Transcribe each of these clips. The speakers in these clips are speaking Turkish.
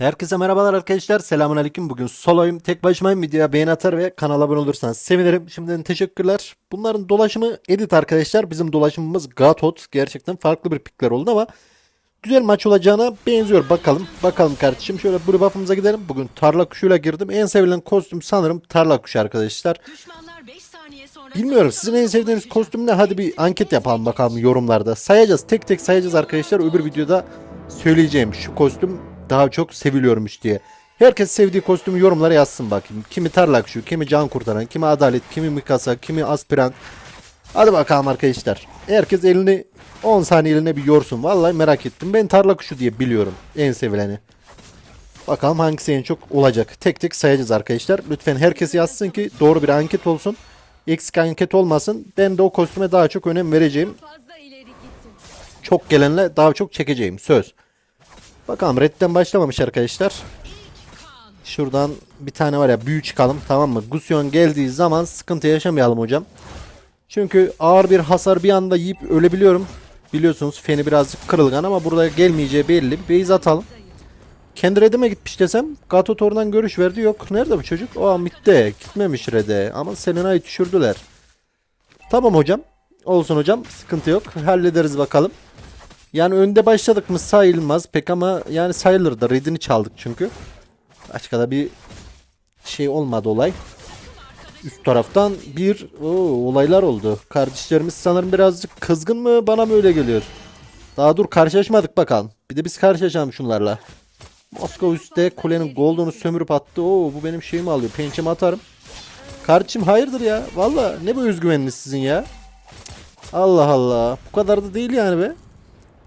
Herkese merhabalar arkadaşlar. Selamun aleyküm. Bugün soloyum. Tek başımayım. Videoya beğeni atar ve kanala abone olursanız sevinirim. Şimdiden teşekkürler. Bunların dolaşımı edit arkadaşlar. Bizim dolaşımımız Gatot. Gerçekten farklı bir pikler oldu ama güzel maç olacağına benziyor. Bakalım. Bakalım kardeşim. Şöyle bu buff'ımıza gidelim. Bugün tarla kuşuyla girdim. En sevilen kostüm sanırım tarla kuşu arkadaşlar. Düşmanlar 5 saniye sonra Bilmiyorum sizin en sevdiğiniz kostüm ne? Hadi bir anket yapalım bakalım yorumlarda. Sayacağız. Tek tek sayacağız arkadaşlar. Öbür videoda söyleyeceğim şu kostüm daha çok seviliyormuş diye. Herkes sevdiği kostümü yorumlara yazsın bakayım. Kimi tarlak şu, kimi can kurtaran, kimi adalet, kimi mikasa, kimi aspirant. Hadi bakalım arkadaşlar. Herkes elini 10 saniyeliğine bir yorsun. Vallahi merak ettim. Ben tarla kuşu diye biliyorum. En sevileni. Bakalım hangisi en çok olacak. Tek tek sayacağız arkadaşlar. Lütfen herkes yazsın ki doğru bir anket olsun. Eksik anket olmasın. Ben de o kostüme daha çok önem vereceğim. Çok gelenle daha çok çekeceğim. Söz. Bakalım redden başlamamış arkadaşlar. Şuradan bir tane var ya büyü çıkalım tamam mı? Gusyon geldiği zaman sıkıntı yaşamayalım hocam. Çünkü ağır bir hasar bir anda yiyip ölebiliyorum. Biliyorsunuz feni birazcık kırılgan ama burada gelmeyeceği belli. Base atalım. Kendi redime gitmiş desem. Gatot oradan görüş verdi yok. Nerede bu çocuk? O mitte. Gitmemiş rede. Ama Selena'yı düşürdüler. Tamam hocam. Olsun hocam. Sıkıntı yok. Hallederiz bakalım. Yani önde başladık mı sayılmaz pek ama yani sayılır da redini çaldık çünkü. Başka da bir şey olmadı olay. Üst taraftan bir oo, olaylar oldu. Kardeşlerimiz sanırım birazcık kızgın mı bana mı öyle geliyor. Daha dur karşılaşmadık bakalım. Bir de biz karşılaşalım şunlarla. Moskova üstte kulenin goldunu sömürüp attı. Oo bu benim şeyimi alıyor. Pençemi atarım. Kardeşim hayırdır ya. Valla ne bu özgüveniniz sizin ya. Allah Allah. Bu kadar da değil yani be.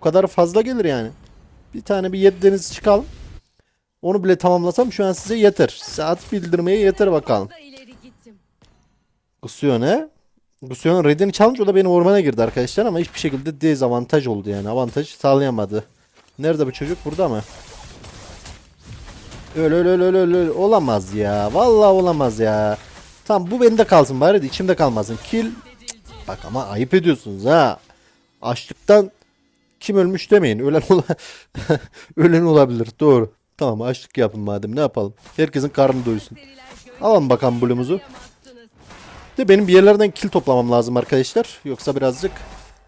Bu kadar fazla gelir yani. Bir tane bir yedi deniz çıkalım. Onu bile tamamlasam şu an size yeter. Saat bildirmeye yeter bakalım. He? Gusion redini çalmış o da benim ormana girdi arkadaşlar ama hiçbir şekilde dezavantaj oldu yani. Avantaj sağlayamadı. Nerede bu çocuk? Burada mı? Öyle öyle öyle öyle öyle olamaz ya. Vallahi olamaz ya. Tamam bu bende kalsın bari de içimde kalmasın. Kill. Bak ama ayıp ediyorsunuz ha. Açlıktan kim ölmüş demeyin. Ölen ola ölen olabilir. Doğru. Tamam açlık yapın madem ne yapalım. Herkesin karnı doysun. Alalım bakalım bulumuzu. De benim bir yerlerden kill toplamam lazım arkadaşlar. Yoksa birazcık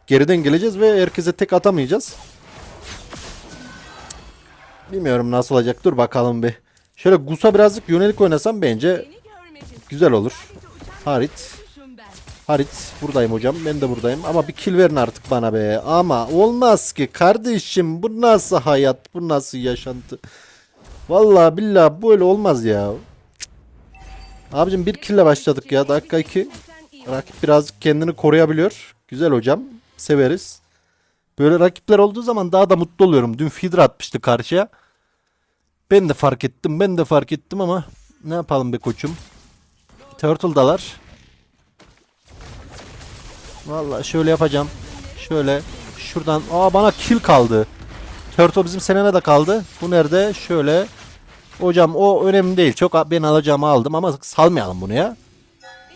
geriden geleceğiz ve herkese tek atamayacağız. Bilmiyorum nasıl olacak. Dur bakalım bir. Şöyle Gus'a birazcık yönelik oynasam bence güzel olur. Harit. Harit buradayım hocam. Ben de buradayım. Ama bir kill verin artık bana be. Ama olmaz ki kardeşim. Bu nasıl hayat? Bu nasıl yaşantı? Vallahi billahi böyle olmaz ya. Abicim bir kille başladık ya. Dakika 2. Sen iyi. Rakip birazcık kendini koruyabiliyor. Güzel hocam. Severiz. Böyle rakipler olduğu zaman daha da mutlu oluyorum. Dün feeder atmıştı karşıya. Ben de fark ettim. Ben de fark ettim ama ne yapalım be koçum. Turtle'dalar. Vallahi şöyle yapacağım. Şöyle şuradan. Aa bana kill kaldı. Turtle bizim Selena da kaldı. Bu nerede? Şöyle. Hocam o önemli değil. Çok ben alacağımı aldım ama salmayalım bunu ya.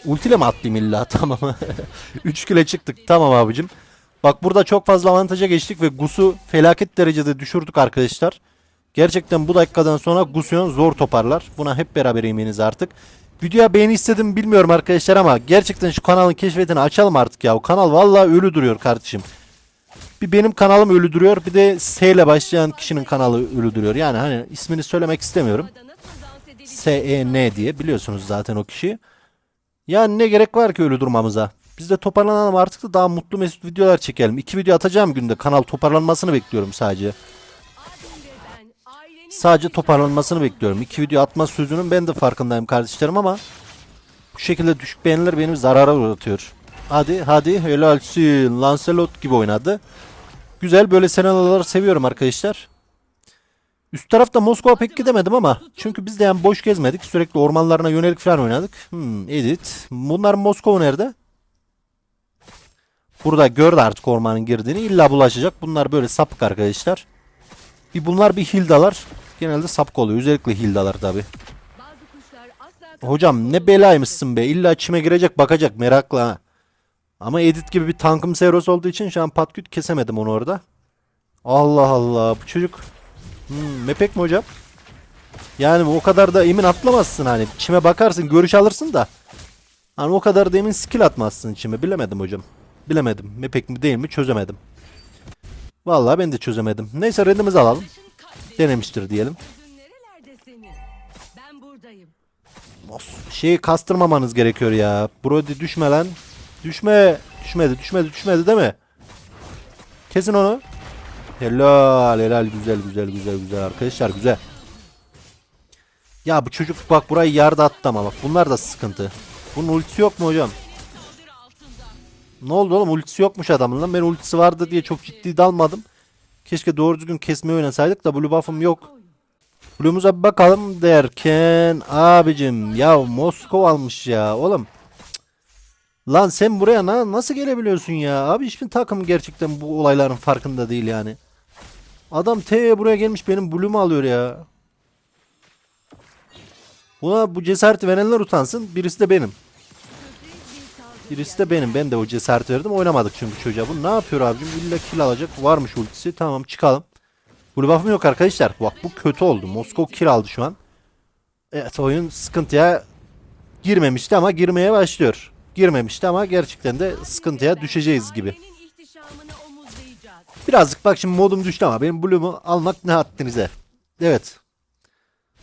Ultiyle mi atlayayım illa? Tamam. 3 kile çıktık. Tamam abicim. Bak burada çok fazla avantaja geçtik ve Gus'u felaket derecede düşürdük arkadaşlar. Gerçekten bu dakikadan sonra Gus'u zor toparlar. Buna hep beraber eminiz artık. Videoya beğeni istedim bilmiyorum arkadaşlar ama gerçekten şu kanalın keşfetini açalım artık ya. O kanal vallahi ölü duruyor kardeşim. Bir benim kanalım ölü duruyor bir de S ile başlayan kişinin kanalı ölü duruyor. Yani hani ismini söylemek istemiyorum. S-E-N diye biliyorsunuz zaten o kişi. Yani ne gerek var ki öyle durmamıza? Biz de toparlanalım artık da daha mutlu mesut videolar çekelim. İki video atacağım günde. Kanal toparlanmasını bekliyorum sadece. Sadece toparlanmasını bekliyorum. İki video atma sözünün ben de farkındayım kardeşlerim ama bu şekilde düşük beğeniler beni zarara uğratıyor. Hadi hadi helalsin. Lancelot gibi oynadı. Güzel böyle senaryoları seviyorum arkadaşlar. Üst tarafta Moskova pek gidemedim ama çünkü biz de yani boş gezmedik. Sürekli ormanlarına yönelik falan oynadık. Hmm, edit. Bunlar Moskova nerede? Burada gördü artık ormanın girdiğini. İlla bulaşacak. Bunlar böyle sapık arkadaşlar. Bir bunlar bir hildalar. Genelde sapık oluyor. Özellikle hildalar tabi. Hocam ne belaymışsın be. İlla içime girecek bakacak merakla ha. Ama Edit gibi bir tankım Seros olduğu için şu an patküt kesemedim onu orada. Allah Allah bu çocuk. Hmm, mepek mi hocam? Yani o kadar da emin atlamazsın hani. Çime bakarsın görüş alırsın da. Hani o kadar da emin skill atmazsın çime. Bilemedim hocam. Bilemedim. Mepek mi değil mi çözemedim. Vallahi ben de çözemedim. Neyse redimizi alalım. Denemiştir diyelim. Buradayım. Şeyi kastırmamanız gerekiyor ya. Brody düşme lan. Düşme. Düşmedi düşmedi düşmedi değil mi? Kesin onu. Helal helal güzel güzel güzel güzel arkadaşlar güzel. Ya bu çocuk bak burayı yarda attı ama bak bunlar da sıkıntı. Bunun ultisi yok mu hocam? Ne oldu oğlum ultisi yokmuş adamın lan ben ultisi vardı diye çok ciddi dalmadım. Keşke doğru düzgün kesme oynasaydık da blue buff'ım yok. Blue'umuza bir bakalım derken abicim ya Moskov almış ya oğlum. Lan sen buraya na nasıl gelebiliyorsun ya? Abi hiçbir takım gerçekten bu olayların farkında değil yani. Adam T buraya gelmiş benim Blue'umu alıyor ya. Buna bu cesareti verenler utansın. Birisi de benim. Birisi de benim. Ben de o cesareti verdim. Oynamadık çünkü çocuğa. Bu ne yapıyor abicim? İlla kill alacak. Varmış ultisi. Tamam çıkalım. Blue buff'ım yok arkadaşlar. Bak bu kötü oldu. Moskov kill aldı şu an. Evet oyun sıkıntıya girmemişti ama girmeye başlıyor. Girmemişti ama gerçekten de sıkıntıya düşeceğiz gibi. Birazcık bak şimdi modum düştü ama benim Blue'umu almak ne haddinize. Evet.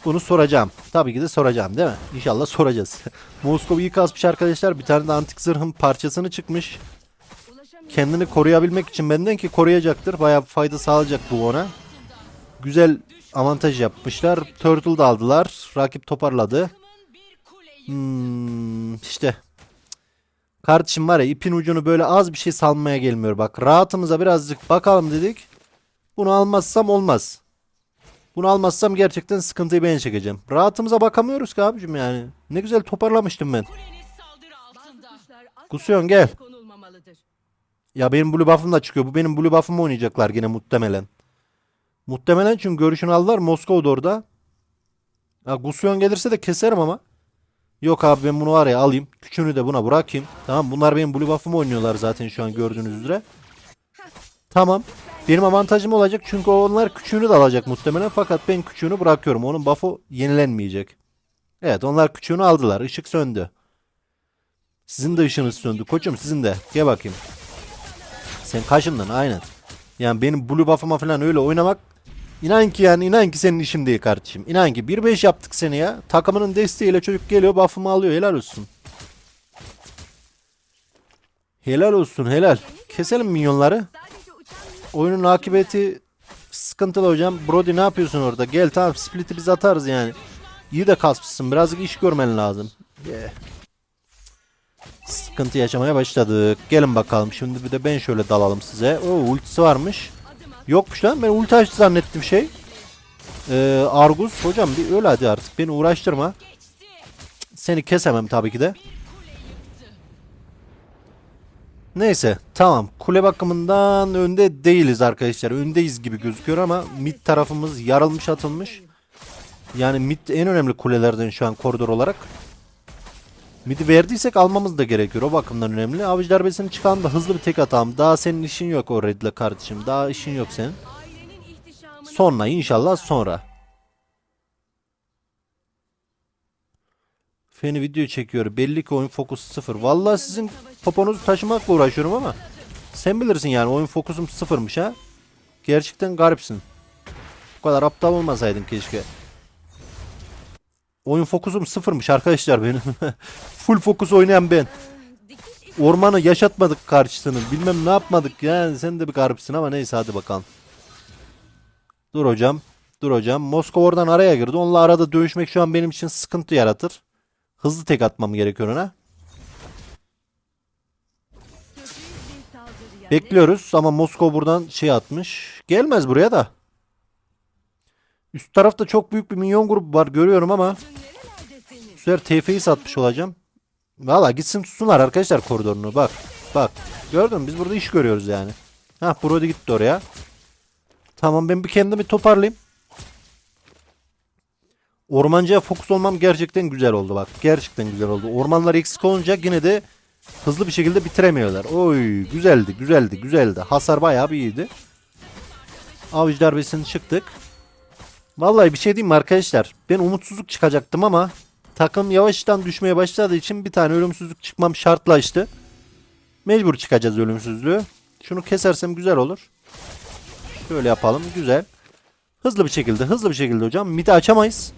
Bunu soracağım. Tabii ki de soracağım değil mi? İnşallah soracağız. Moskov iyi kasmış arkadaşlar. Bir tane de antik zırhın parçasını çıkmış. Kendini koruyabilmek için benden ki koruyacaktır. Bir fayda sağlayacak bu ona. Güzel avantaj yapmışlar. Turtle da aldılar. Rakip toparladı. Hmm, işte. Kardeşim var ya ipin ucunu böyle az bir şey salmaya gelmiyor bak. Rahatımıza birazcık bakalım dedik. Bunu almazsam olmaz. Bunu almazsam gerçekten sıkıntıyı ben çekeceğim. Rahatımıza bakamıyoruz ki abicim yani. Ne güzel toparlamıştım ben. Kusyon gel. Ya benim blue buff'ım da çıkıyor. Bu benim blue buff'ımı oynayacaklar yine muhtemelen. Muhtemelen çünkü görüşünü aldılar. Moskova'da orada. Ya Gusyon gelirse de keserim ama. Yok abi ben bunu var alayım. Küçüğünü de buna bırakayım. Tamam bunlar benim blue buff'ımı oynuyorlar zaten şu an gördüğünüz üzere. Tamam. Benim avantajım olacak çünkü onlar küçüğünü de alacak muhtemelen. Fakat ben küçüğünü bırakıyorum. Onun buff'ı yenilenmeyecek. Evet onlar küçüğünü aldılar. Işık söndü. Sizin de ışığınız söndü. Koçum sizin de. Gel bakayım. Sen kaşındın aynen. Yani benim blue buff'ıma falan öyle oynamak inan ki yani inan ki senin işin değil kardeşim. İnan ki 1-5 yaptık seni ya. Takımının desteğiyle çocuk geliyor buff'ımı alıyor. Helal olsun. Helal olsun helal. Keselim minyonları. Oyunun akıbeti sıkıntılı hocam. Brody ne yapıyorsun orada? Gel tamam split'i biz atarız yani. İyi de kasmışsın. Birazcık iş görmen lazım. Yeah. Sıkıntı yaşamaya başladık. Gelin bakalım. Şimdi bir de ben şöyle dalalım size. Oo ultisi varmış. Yokmuş lan. Ben ulti açtı zannettim şey. Ee, Argus hocam bir öyle hadi artık. Beni uğraştırma. Seni kesemem tabii ki de. Neyse tamam. Kule bakımından önde değiliz arkadaşlar. Öndeyiz gibi gözüküyor ama mid tarafımız yarılmış atılmış. Yani mid en önemli kulelerden şu an koridor olarak. Mid'i verdiysek almamız da gerekiyor. O bakımdan önemli. Avcı darbesini çıkalım da hızlı bir tek atalım. Daha senin işin yok o redle kardeşim. Daha işin yok senin. Sonra inşallah sonra. Feni video çekiyor. Belli ki oyun fokusu sıfır. Vallahi sizin poponuzu taşımakla uğraşıyorum ama sen bilirsin yani oyun fokusum sıfırmış ha. Gerçekten garipsin. Bu kadar aptal olmasaydın keşke. Oyun fokusum sıfırmış arkadaşlar benim. Full fokus oynayan ben. Ormanı yaşatmadık karşısını. Bilmem ne yapmadık yani sen de bir garipsin ama neyse hadi bakalım. Dur hocam. Dur hocam. Moskova oradan araya girdi. Onunla arada dövüşmek şu an benim için sıkıntı yaratır. Hızlı tek atmam gerekiyor ona. Bekliyoruz ama Moskova buradan şey atmış. Gelmez buraya da. Üst tarafta çok büyük bir minyon grubu var görüyorum ama bu sefer TF'yi satmış olacağım. Valla gitsin tutsunlar arkadaşlar koridorunu bak. Bak gördün mü biz burada iş görüyoruz yani. Hah Brody gitti oraya. Tamam ben bir kendimi toparlayayım. Ormancıya fokus olmam gerçekten güzel oldu bak. Gerçekten güzel oldu. Ormanlar eksik olunca yine de hızlı bir şekilde bitiremiyorlar. Oy güzeldi güzeldi güzeldi. Hasar bayağı bir iyiydi. Avcı darbesini çıktık. Vallahi bir şey diyeyim mi arkadaşlar? Ben umutsuzluk çıkacaktım ama takım yavaştan düşmeye başladığı için bir tane ölümsüzlük çıkmam şartlaştı. Mecbur çıkacağız ölümsüzlüğü. Şunu kesersem güzel olur. Şöyle yapalım. Güzel. Hızlı bir şekilde, hızlı bir şekilde hocam. Midi açamayız.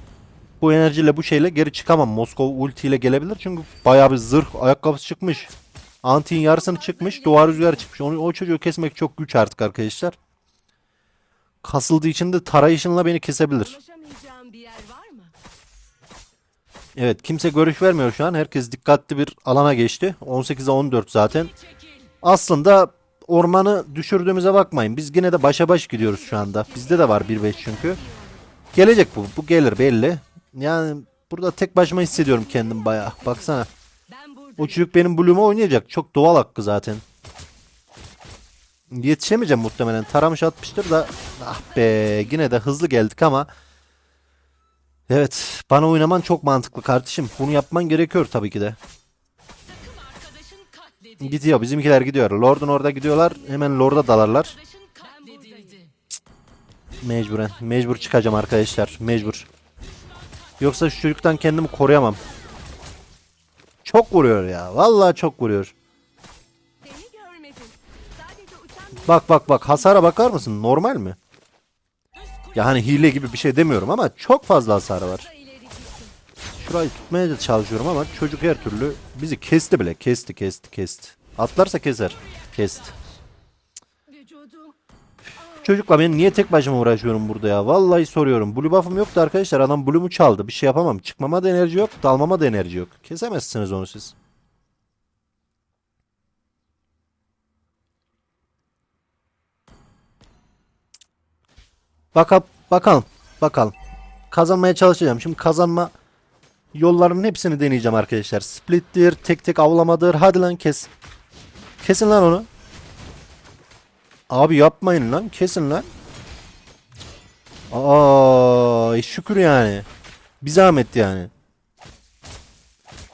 Bu enerjiyle bu şeyle geri çıkamam. Moskova ultiyle gelebilir. Çünkü bayağı bir zırh ayakkabısı çıkmış. Anti'nin yarısını çıkmış. Duvar rüzgarı çıkmış. Onu, o çocuğu kesmek çok güç artık arkadaşlar. Kasıldığı için de tarayışınla beni kesebilir. Evet kimse görüş vermiyor şu an. Herkes dikkatli bir alana geçti. 18'e 14 zaten. Aslında ormanı düşürdüğümüze bakmayın. Biz yine de başa baş gidiyoruz şu anda. Bizde de var 1-5 çünkü. Gelecek bu. Bu gelir belli. Yani burada tek başıma hissediyorum kendim bayağı. Baksana. O çocuk benim Bloom'u oynayacak. Çok doğal hakkı zaten. Yetişemeyeceğim muhtemelen. Taramış atmıştır da ah be yine de hızlı geldik ama Evet bana oynaman çok mantıklı kardeşim. Bunu yapman gerekiyor tabii ki de. Gidiyor bizimkiler gidiyor. Lord'un orada gidiyorlar. Hemen Lord'a dalarlar. Mecburen. Mecbur çıkacağım arkadaşlar. Mecbur. Yoksa şu çocuktan kendimi koruyamam. Çok vuruyor ya. Vallahi çok vuruyor. Bak bak bak hasara bakar mısın? Normal mi? Ya hani hile gibi bir şey demiyorum ama çok fazla hasarı var. Şurayı tutmaya da çalışıyorum ama çocuk her türlü bizi kesti bile. Kesti kesti kesti. Atlarsa keser. Kesti. Çocukla ben niye tek başıma uğraşıyorum burada ya? Vallahi soruyorum. Blue buff'ım yoktu arkadaşlar. Adam Blue'mu çaldı. Bir şey yapamam. Çıkmama da enerji yok. Dalmama da enerji yok. Kesemezsiniz onu siz. Bakalım. Bakalım. Bakalım. Kazanmaya çalışacağım. Şimdi kazanma yollarının hepsini deneyeceğim arkadaşlar. Split'tir, tek tek avlamadır. Hadi lan kes. Kesin lan onu. Abi yapmayın lan. Kesin lan. Aa, şükür yani. Bir zahmet yani.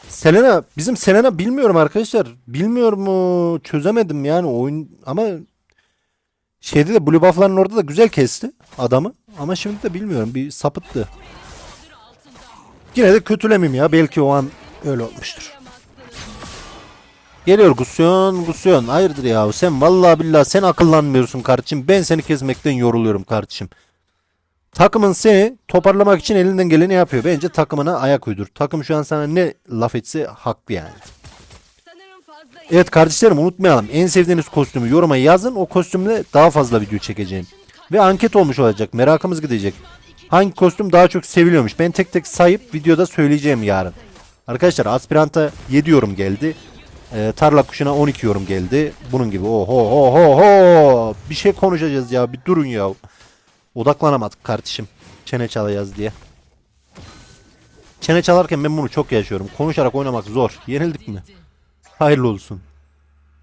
Selena, bizim Selena bilmiyorum arkadaşlar. Bilmiyor mu? Çözemedim yani oyun ama şeyde de Blue Buff'ların orada da güzel kesti adamı. Ama şimdi de bilmiyorum bir sapıttı. Yine de kötülemeyeyim ya. Belki o an öyle olmuştur. Geliyor Gusyon, Gusyon. Hayırdır ya? Sen vallahi billahi sen akıllanmıyorsun kardeşim. Ben seni kesmekten yoruluyorum kardeşim. Takımın seni toparlamak için elinden geleni yapıyor. Bence takımına ayak uydur. Takım şu an sana ne laf etse haklı yani. Evet kardeşlerim unutmayalım. En sevdiğiniz kostümü yoruma yazın. O kostümle daha fazla video çekeceğim. Ve anket olmuş olacak. Merakımız gidecek. Hangi kostüm daha çok seviliyormuş? Ben tek tek sayıp videoda söyleyeceğim yarın. Arkadaşlar aspiranta 7 yorum geldi. Ee, tarla kuşuna 12 yorum geldi. Bunun gibi. Oho ho ho ho. Bir şey konuşacağız ya. Bir durun ya. Odaklanamadık kardeşim. Çene çalacağız diye. Çene çalarken ben bunu çok yaşıyorum. Konuşarak oynamak zor. Yenildik mi? Hayırlı olsun.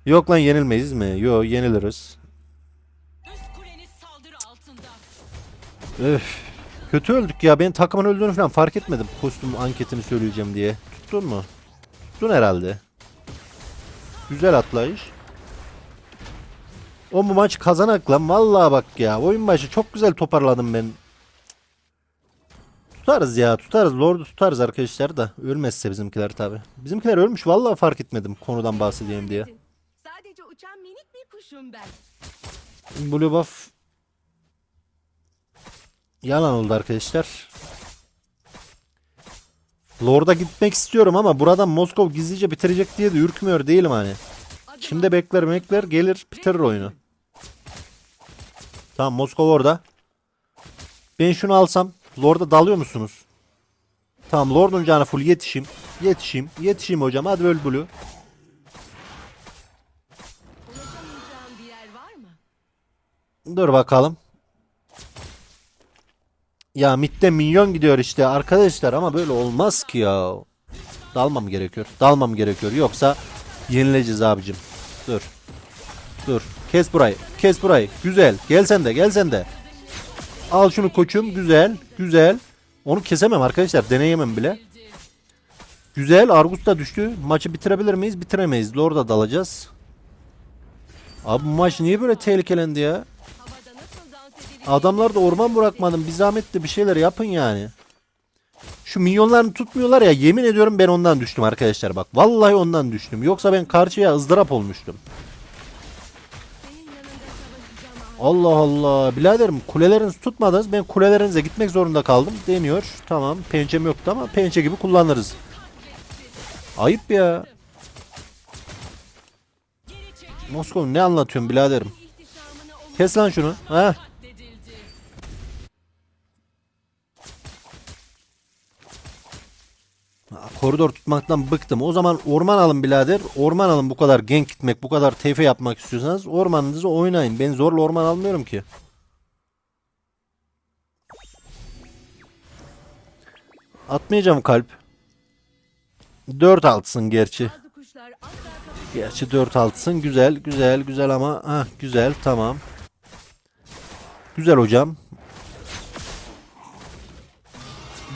Yok lan yenilmeyiz mi? Yok yeniliriz. Öf. Kötü öldük ya. Ben takımın öldüğünü falan fark etmedim. Kostüm anketini söyleyeceğim diye. Tuttun mu? Tuttun herhalde. Güzel atlayış. O bu maç kazanak lan. Vallahi bak ya. Oyun başı çok güzel toparladım ben. Tutarız ya. Tutarız. Lord'u tutarız arkadaşlar da. Ölmezse bizimkiler tabi. Bizimkiler ölmüş. Vallahi fark etmedim konudan bahsedeyim diye. Sadece uçan minik bir kuşum ben. Blue buff yalan oldu arkadaşlar. Lord'a gitmek istiyorum ama buradan Moskov gizlice bitirecek diye de ürkmüyor değilim hani. Şimdi bekler bekler gelir bitirir oyunu. Tamam Moskov orada. Ben şunu alsam Lord'a dalıyor musunuz? Tamam Lord'un canı full yetişeyim. Yetişeyim. Yetişeyim hocam hadi öl Blue. Dur bakalım. Ya midde minyon gidiyor işte arkadaşlar ama böyle olmaz ki ya. Dalmam gerekiyor. Dalmam gerekiyor. Yoksa yenileceğiz abicim. Dur. Dur. Kes burayı. Kes burayı. Güzel. Gel sen de. Gel de. Al şunu koçum. Güzel. Güzel. Onu kesemem arkadaşlar. Deneyemem bile. Güzel. Argus da düştü. Maçı bitirebilir miyiz? Bitiremeyiz. Lord'a dalacağız. Abi bu maç niye böyle tehlikelendi ya? Adamlar da orman bırakmadım. Bir zahmet bir şeyler yapın yani. Şu minyonlarını tutmuyorlar ya yemin ediyorum ben ondan düştüm arkadaşlar bak. Vallahi ondan düştüm. Yoksa ben karşıya ızdırap olmuştum. Allah Allah. Biraderim kulelerinizi tutmadınız. Ben kulelerinize gitmek zorunda kaldım. Deniyor. Tamam. Pençem yoktu ama pençe gibi kullanırız. Ayıp ya. Moskova ne anlatıyorsun omuz Kes lan şunu. Ha? Koridor tutmaktan bıktım. O zaman orman alın birader. Orman alın bu kadar genk gitmek, bu kadar TF yapmak istiyorsanız ormanınızı oynayın. Ben zorla orman almıyorum ki. Atmayacağım kalp. 4 altısın gerçi. Gerçi 4 altısın. Güzel, güzel, güzel ama ah güzel, tamam. Güzel hocam.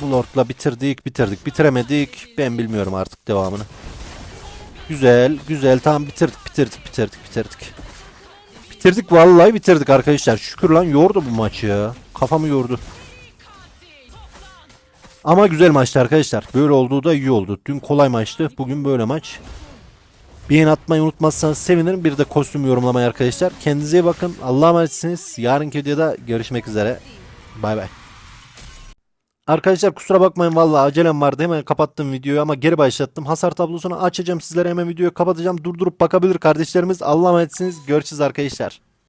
Bu lordla bitirdik, bitirdik, bitiremedik. Ben bilmiyorum artık devamını. Güzel, güzel. Tamam bitirdik, bitirdik, bitirdik, bitirdik. Bitirdik vallahi bitirdik arkadaşlar. Şükür lan yordu bu maçı. Kafamı yordu. Ama güzel maçtı arkadaşlar. Böyle olduğu da iyi oldu. Dün kolay maçtı. Bugün böyle maç. Beğen atmayı unutmazsanız sevinirim. Bir de kostüm yorumlamayı arkadaşlar. Kendinize iyi bakın. Allah'a emanetsiniz. Yarınki videoda görüşmek üzere. Bay bay. Arkadaşlar kusura bakmayın valla acelem vardı hemen kapattım videoyu ama geri başlattım. Hasar tablosunu açacağım sizlere hemen videoyu kapatacağım. Durdurup bakabilir kardeşlerimiz. Allah'a emanetsiniz. Görüşürüz arkadaşlar.